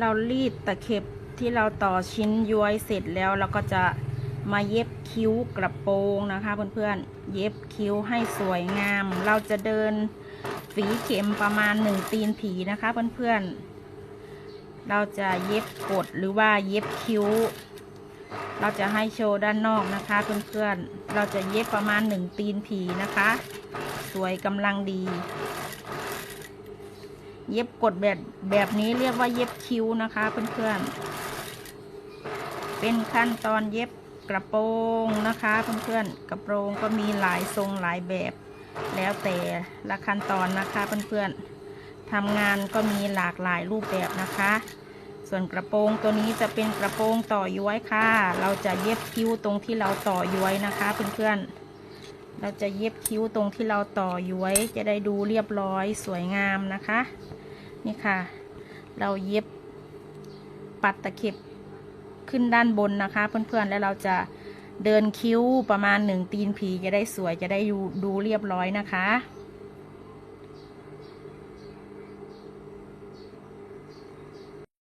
เรารีดตะเข็บที่เราต่อชิ้นย้วยเสร็จแล้วเราก็จะมาเย็บคิ้วกระโปรงนะคะเพื่อนๆ เย็บคิ้วให้สวยงาม เราจะเดินฝีเข็มประมาณหนึ่งตีนผีนะคะเพื่อนๆ เราจะเย็บกดหรือว่าเย็บคิ้ว เราจะให้โชว์ด้านนอกนะคะเพื่อนๆ เราจะเย็บประมาณหนึ่งตีนผีนะคะ สวยกำลังดี เย็บกดแบบแบบนี้เรียกว่าเย็บคิ้วนะคะเพื่อนๆ เป็นขั้นตอนเย็บกระโปรงนะคะเพื่อนๆ กระโปรงก็มีหลายทรงหลายแบบ แล้วแต่ละขั้นตอนนะคะเพื่อนๆทำงานก็มีหลากหลายรูปแบบนะคะ ส่วนกระโปรงตัวนี้จะเป็นกระโปรงต่อย้วยค่ะ เราจะเย็บคิ้วตรงที่เราต่อย้วยนะคะเพื่อนๆ เราจะเย็บคิ้วตรงที่เราต่อย้วยจะได้ดูเรียบร้อยสวยงามนะคะ นี่ค่ะ เราเย็บปัดตะเข็บขึ้นด้านบนนะคะ เพื่อนๆ แล้วเราจะเดินคิ้วประมาณหนึ่งตีนผีจะได้สวยจะได้ดูดูเรียบร้อยนะคะ